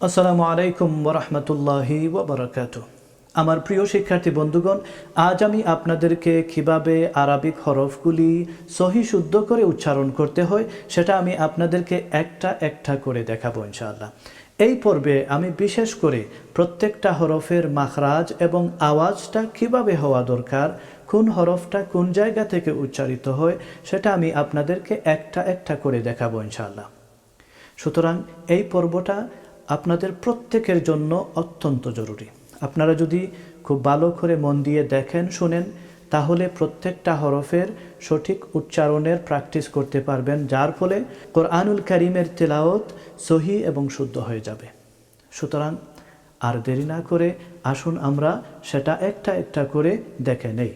আসসালামু আলাইকুম ওরহমতুল্লাহি ওবরাকাত। আমার প্রিয় শিক্ষার্থী বন্ধুগণ, আজ আমি আপনাদেরকে কীভাবে আরবিক হরফগুলি সহি শুদ্ধ করে উচ্চারণ করতে হয়, সেটা আমি আপনাদেরকে একটা একটা করে দেখাবো ইনশাআল্লাহ। এই পর্বে আমি বিশেষ করে প্রত্যেকটা হরফের মাখরাজ এবং আওয়াজটা কীভাবে হওয়া দরকার, কোন হরফটা কোন জায়গা থেকে উচ্চারিত হয়, সেটা আমি আপনাদেরকে একটা একটা করে দেখাবো ইনশাআল্লাহ। সুতরাং এই পর্বটা আপনাদের প্রত্যেকের জন্য অত্যন্ত জরুরি। আপনারা যদি খুব ভালো করে মন দিয়ে দেখেন, শুনেন, তাহলে প্রত্যেকটা হরফের সঠিক উচ্চারণের প্র্যাকটিস করতে পারবেন, যার ফলে কোরআনুল করিমের তেলাওত সহি এবং শুদ্ধ হয়ে যাবে। সুতরাং আর দেরি না করে আসুন আমরা সেটা একটা একটা করে দেখে নেই।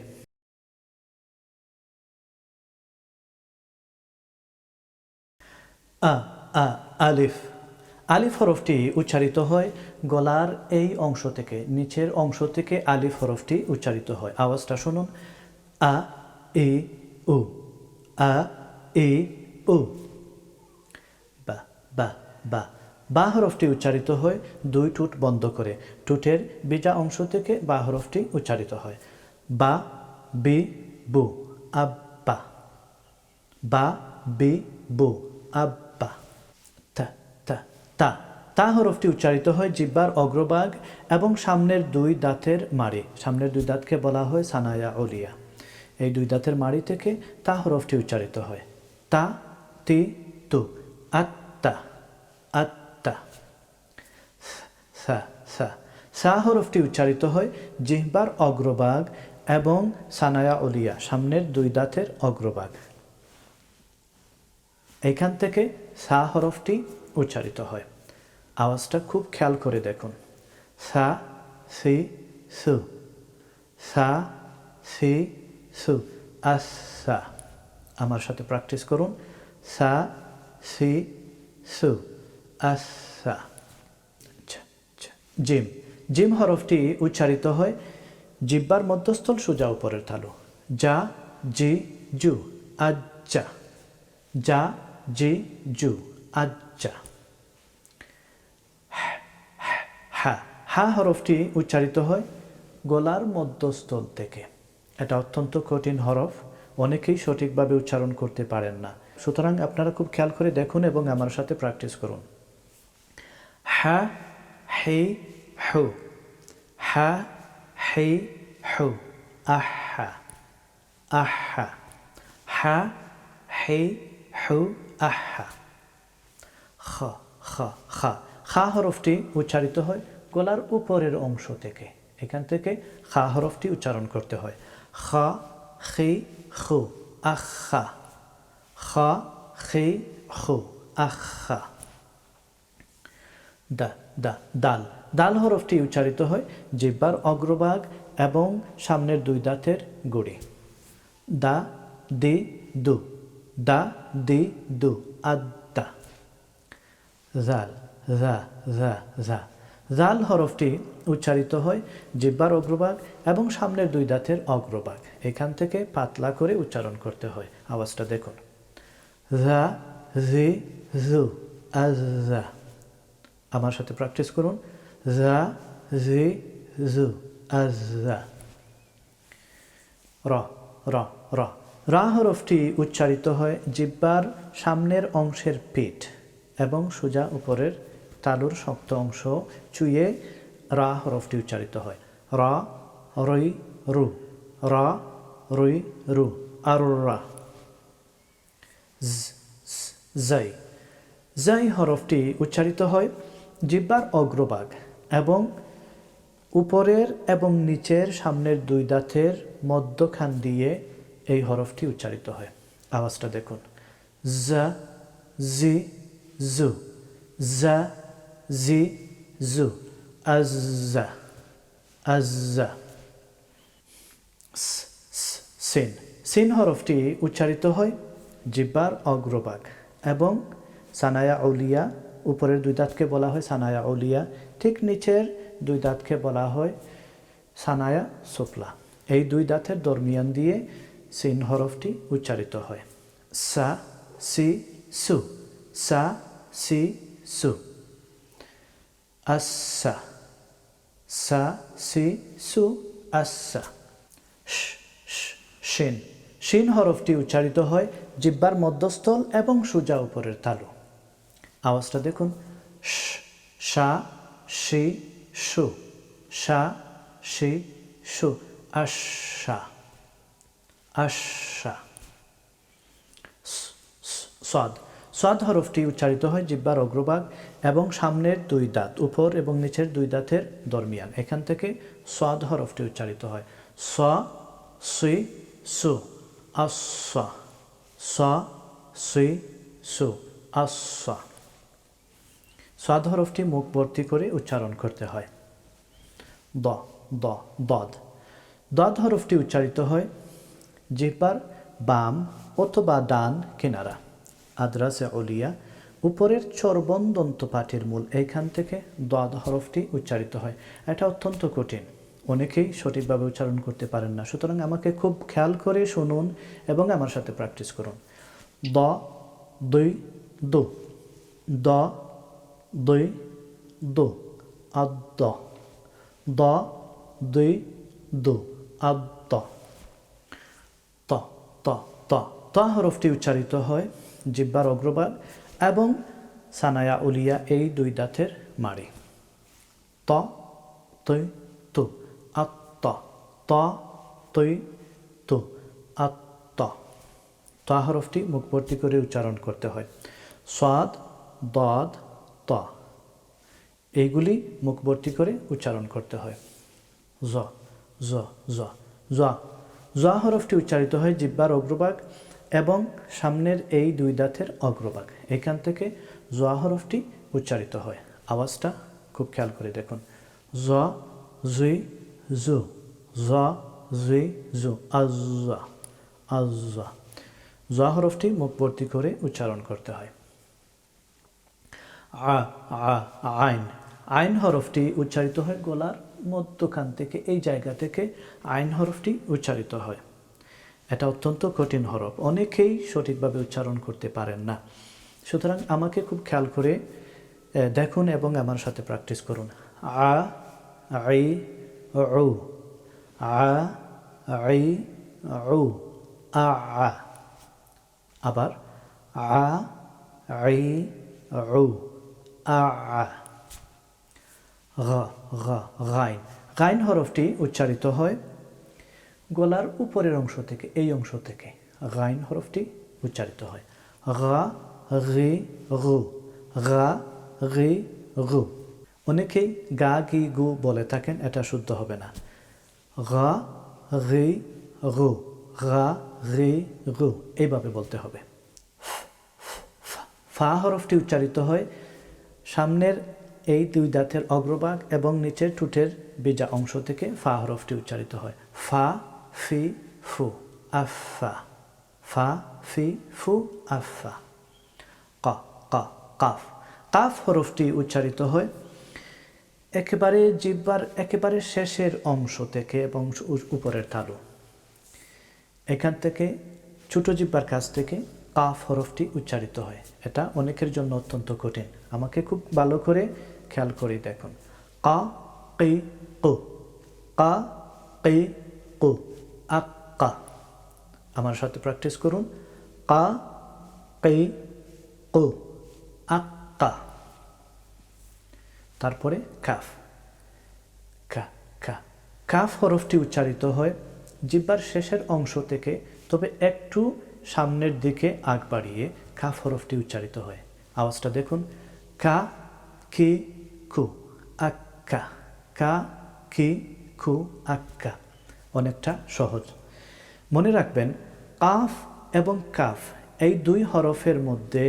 আ আ, আলিফ। আলিফ হরফটি উচ্চারিত হয় গলার এই অংশ থেকে, নিচের অংশ থেকে আলিফ হরফটি উচ্চারিত হয়। আওয়াজটা শুনুন। আ এ ও আ এ ও বা বা বা। বা হরফটি উচ্চারিত হয় দুই টুট বন্ধ করে। টুটের বিজা অংশ থেকে বা হরফটি উচ্চারিত হয়। বা, বি, বু। আব্বা। বা, বি, বু। আব্বা। তা তা হরফটি উচ্চারিত হয় জিব্বার অগ্রভাগ এবং সামনের দুই দাঁতের মাড়ি। সামনের দুই দাঁতকে বলা হয় সানায়া ওলিয়া এই দুই দাঁতের মাড়ি থেকে তা হরফটি উচ্চারিত হয়। তা, তি, তু, আত্তা আত্তা, সা সা। সা হরফটি উচ্চারিত হয় জিহ্বার অগ্রভাগ এবং সানায়া ওলিয়া সামনের দুই দাঁতের অগ্রভাগ। এইখান থেকে সা হরফটি উচ্চারিত হয়। আওয়াজটা খুব খেয়াল করে দেখুন। সা সি সু। সা সি সু। আসা আমার সাথে প্র্যাকটিস করুন। সা সি সু। আসা আচ্ছা, আচ্ছা। জিম। জিম হরফটি উচ্চারিত হয় জিব্বার মধ্যস্থল সোজা উপরের তালু যা জি জু। আজ্জা। যা জি জু। আজ্জা। হা হা হরফটি উচ্চারিত হয় গলার মধ্যস্থল থেকে। এটা অত্যন্ত কঠিন হরফ, অনেকেই সঠিকভাবে উচ্চারণ করতে পারেন না। সুতরাং আপনারা খুব খেয়াল করে দেখুন এবং আমার সাথে প্র্যাকটিস করুন। হা, হে, হু। হা, হে, হু। আহা আহা। হা, হে, হু, আহা। খ খ খ। হরফটি উচ্চারিত হয় গলার উপরের অংশ থেকে। এখান থেকে খা হরফটি উচ্চারণ করতে হয়। খ, খি, খু, আখা। খ, খি, খু, আখা। দা দা, দাল। দাল হরফটি উচ্চারিত হয় জিব্বার অগ্রভাগ এবং সামনের দুই দাঁতের গুড়ি। দা, দি, দু। দা, দি, দু। আদা জাল জা জা জা। জাল হরফটি উচ্চারিত হয় জিব্বার অগ্রভাগ এবং সামনের দুই দাঁতের অগ্রভাগ। এখান থেকে পাতলা করে উচ্চারণ করতে হয়। আওয়াজটা দেখুন। জা, জি, জু, আজা আমার সাথে প্র্যাকটিস করুন। জা, জি, জু, আজা র র র। রা হরফটি উচ্চারিত হয় জিব্বার সামনের অংশের পিঠ। এবং সোজা উপরের তালুর শক্ত অংশ চুয়ে রা হরফটি উচ্চারিত হয়। র, রই, রু। র, রুই, রু। আর রা। জাই জাই হরফটি উচ্চারিত হয় জিব্বার অগ্রভাগ এবং উপরের এবং নিচের সামনের দুই দাঁতের মধ্যখান দিয়ে এই হরফটি উচ্চারিত হয়। আওয়াজটা দেখুন। জি জু জা জি জু আজ্জা আজ্জা সিন সিন হরফটি উচ্চারিত হয় জিব্বার অগ্রভাগ এবং সানায়া আউলিয়া উপরের দুই দাঁতকে বলা হয় সানায়া আউলিয়া ঠিক নিচের দুই দাঁতকে বলা হয় সানায়া সোপলা এই দুই দাঁতের দরমিয়ান দিয়ে সিন হরফটি উচ্চারিত হয়। সা, সি, সু। সা সি সু আচ্ছা সা সি সু আচ্ছা শিন শিন হরফটি উচ্চারিত হয় জিব্বার মধ্যস্থল এবং সুজা উপরের তালু। আওয়াজটা দেখুন। শ, সা সি সু। সা সি সু। আশা। আশা। সাদ সাদ হরফটি উচ্চারিত হয় জিব্বার অগ্রভাগ এবং সামনের দুই দাঁত, উপর এবং নিচের দুই দাঁতের দরমিয়ান। এখান থেকে সাদ হরফটি উচ্চারিত হয়। স, সি, সু। আসা, স। সি, সু আসা সাদ হরফটি মুখ ভর্তি করে উচ্চারণ করতে হয়। দ দ, দদ। দদ হরফটি উচ্চারিত হয় জিহ্বার বাম অথবা ডান কিনারা। আদ্রাসে অলিয়া, উপরের চর্বন দন্ত পাটির মূল এইখান থেকে দদ হরফটি উচ্চারিত হয়। এটা অত্যন্ত কঠিন। অনেকেই সঠিকভাবে উচ্চারণ করতে পারেন না। সুতরাং আমাকে খুব খেয়াল করে শুনুন এবং আমার সাথে প্র্যাকটিস করুন। দ দুই দু। দ দুই দু। আদ দ দুই দু। আদ ত ত। ত হরফটি উচ্চারিত হয় জিব্বার অগ্রভাগ এবং সানায়া উলিয়া এই দুই দাঁতের মারি ত তুই তু। আত্ত, ত তুই তু। আত্ত। ত হরফটি করে উচ্চারণ করতে হয়। স্বাদ, দদ, ত। এইগুলি মুখভর্তি করে উচ্চারণ করতে হয়। জ জ জ। জ। জ হরফটি উচ্চারিত হয় জিব্বার অগ্রভাগ এবং সামনের এই দুই দাঁতের অগ্রভাগ। এখান থেকে জোয়া হরফটি উচ্চারিত হয়। আওয়াজটা খুব খেয়াল করে দেখুন। জ জুই জু জ জুই জু আজ্জা আজ্জা। জ হরফটি মুখভর্তি করে উচ্চারণ করতে হয়। আ, আইন। আইন হরফটি উচ্চারিত হয় গলার মধ্যখান থেকে, এই জায়গা থেকে আইন হরফটি উচ্চারিত হয়। এটা অত্যন্ত কঠিন হরফ। অনেকেই সঠিকভাবে উচ্চারণ করতে পারেন না। সুতরাং আমাকে খুব খেয়াল করে দেখুন এবং আমার সাথে প্র্যাকটিস করুন। আ আই উ, আ আই উ, আ আ। আবার, আ আই উ, আ আ। গাইন হরফটি উচ্চারিত হয় গলার উপরের অংশ থেকে, এই অংশ থেকে গাইন হরফটি উচ্চারিত হয়। গা রি গু। গা রি গু। অনেকেই গা, গি, গু বলে থাকেন, এটা শুদ্ধ হবে না। গা রি গু। গা রি গু। এইভাবে বলতে হবে। ফা হরফটি উচ্চারিত হয় সামনের এই দুই দাঁতের অগ্রভাগ এবং নিচের টুটের বেজা অংশ থেকে ফা হরফটি উচ্চারিত হয়। ফা ফি ফু আফা ফা ফি ফু আফা ক ক কাফ কাফ হরফটি উচ্চারিত হয় একেবারে জিব্বার একেবারে শেষের অংশ থেকে এবং উপরের তালু। এখান থেকে ছোট জিব্বার কাছ থেকে কাফ হরফটি উচ্চারিত হয়। এটা অনেকের জন্য অত্যন্ত কঠিন। আমাকে খুব ভালো করে খেয়াল করে দেখুন। কা, কি, কু। কা, কি, কু। আক্কা আমার সাথে প্র্যাকটিস করুন। কা, কি, কু আক্কা তারপরে কাফ। কা কা। কাফ হরফটি উচ্চারিত হয় জিব্বার শেষের অংশ থেকে, তবে একটু সামনের দিকে আগ বাড়িয়ে কাফ হরফটি উচ্চারিত হয়। আওয়াজটা দেখুন। কা, কি, কু আক্কা কা। কি খু আক্কা অনেকটা সহজ। মনে রাখবেন, কাফ এবং কাফ এই দুই হরফের মধ্যে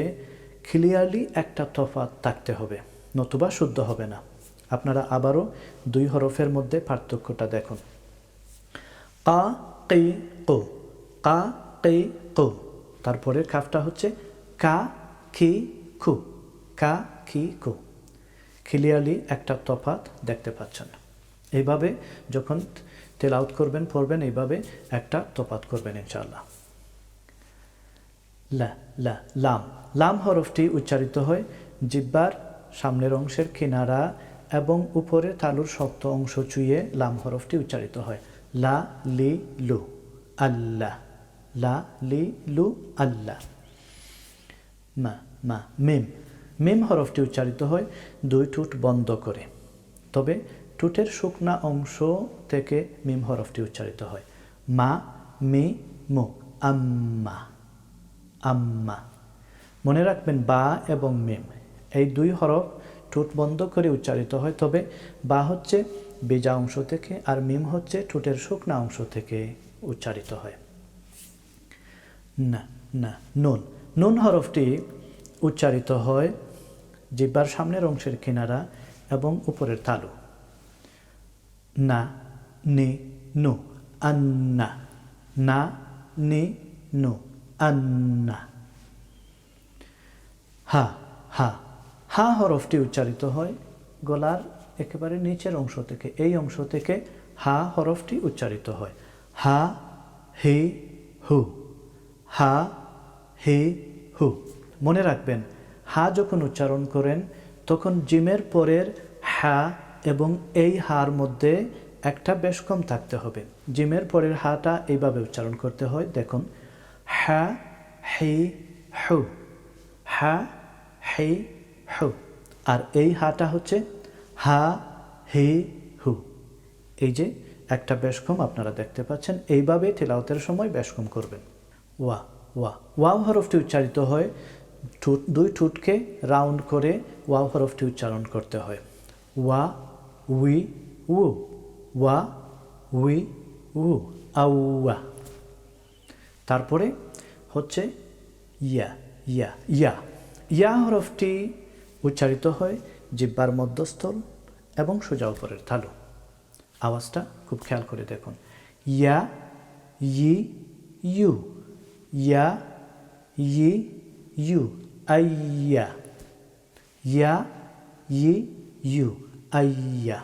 ক্লিয়ারলি একটা তফাৎ থাকতে হবে, নতুবা শুদ্ধ হবে না। আপনারা আবারও দুই হরফের মধ্যে পার্থক্যটা দেখুন। কা কি কু কা কি কো তারপরের কাফটা হচ্ছে কা কি খু কা কি কু ক্লিয়ারলি একটা তফাৎ দেখতে পাচ্ছেন। এইভাবে যখন তেল আউট করবেন, পড়বেন, এইভাবে একটা তফাৎ করবেন ইনশাআল্লাহ। লা লা, লাম। লাম হরফটি উচ্চারিত হয় জিব্বার সামনের অংশের কিনারা এবং উপরে তালুর শক্ত অংশ চুইয়ে লাম হরফটি উচ্চারিত হয়। লা, লি, লু, আল্লাহ। লা, লি, লু, আল্লাহ। মা মা, মিম। মিম হরফটি উচ্চারিত হয় দুই ঠোঁট বন্ধ করে। তবে ঠোঁটের শুকনা অংশ থেকে মিম হরফটি উচ্চারিত হয়। মা, মি, মু, আম্মা আম্মা। মনে রাখবেন বা এবং মিম। এই দুই হরফ ঠোঁট বন্ধ করে উচ্চারিত হয়, তবে বা হচ্ছে বেজা অংশ থেকে আর মিম হচ্ছে ঠোঁটের শুকনা অংশ থেকে উচ্চারিত হয়। না না, নুন। নুন হরফটি উচ্চারিত হয় জিব্বার সামনের অংশের কিনারা এবং উপরের তালু। না, নি, নু, আন্না। না, নি, নু, আন্না। হা হা। হা হরফটি উচ্চারিত হয় গলার একেবারে নিচের অংশ থেকে। এই অংশ থেকে হা হরফটি উচ্চারিত হয়। হা, হে, হু। হা, হে, হু। মনে রাখবেন, হা যখন উচ্চারণ করেন, তখন জিমের পরের হা এবং এই হার মধ্যে একটা বেশ কম থাকতে হবে। জিমের পরের হাটা এইভাবে উচ্চারণ করতে হয়। দেখুন, হা, হে, হু, হা, হে, হু। আর এই হাটা হচ্ছে হা, হে, হু। এই যে একটা বেশকম আপনারা দেখতে পাচ্ছেন, এইভাবে তেলাওতের সময় বেশকম করবেন। ওয়া ওয়া। ওয়াও হরফটি উচ্চারিত হয়, ঠোঁট, দুই ঠুটকে রাউন্ড করে ওয়াও হরফটি উচ্চারণ করতে হয়। ওয়া উই উ ওয়া উই উ আউয়া তারপরে হচ্ছে ইয়া ইয়া ইয়া। ইয়া হরফটি উচ্চারিত হয় জিব্বার মধ্যস্থল এবং সোজা উপরের তালু আওয়াজটা খুব খেয়াল করে দেখুন। ইয়া, ই, ইউ। ইয়া, ই, ইউ। আইয়া। ইয়া, ই, ইউ। আইয়া।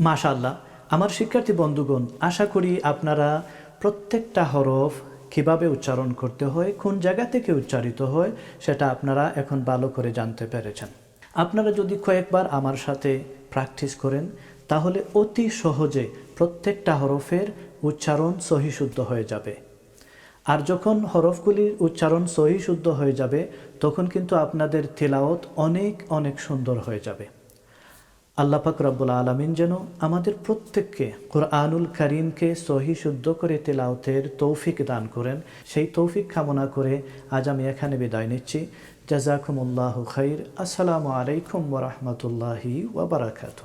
মাশাল্লাহ আমার শিক্ষার্থী বন্ধুগণ, আশা করি আপনারা প্রত্যেকটা হরফ কীভাবে উচ্চারণ করতে হয়, কোন জায়গা থেকে উচ্চারিত হয়, সেটা আপনারা এখন ভালো করে জানতে পেরেছেন। আপনারা যদি কয়েকবার আমার সাথে প্র্যাকটিস করেন, তাহলে অতি সহজে প্রত্যেকটা হরফের উচ্চারণ সহিশুদ্ধ হয়ে যাবে। আর যখন হরফগুলির উচ্চারণ সহি শুদ্ধ হয়ে যাবে, তখন কিন্তু আপনাদের তেলাওত অনেক অনেক সুন্দর হয়ে যাবে। আল্লাহ পাক রব্বুল আলমিন যেন আমাদের প্রত্যেককে কোরআনুল করিমকে সহি শুদ্ধ করে তেলাওতের তৌফিক দান করেন। সেই তৌফিক কামনা করে আজ আমি এখানে বিদায় নিচ্ছি। জাজাকুমুল্লাহ খৈর আসসালামু আলাইকুম ওরহমতুল্লাহি ওবরাকাতু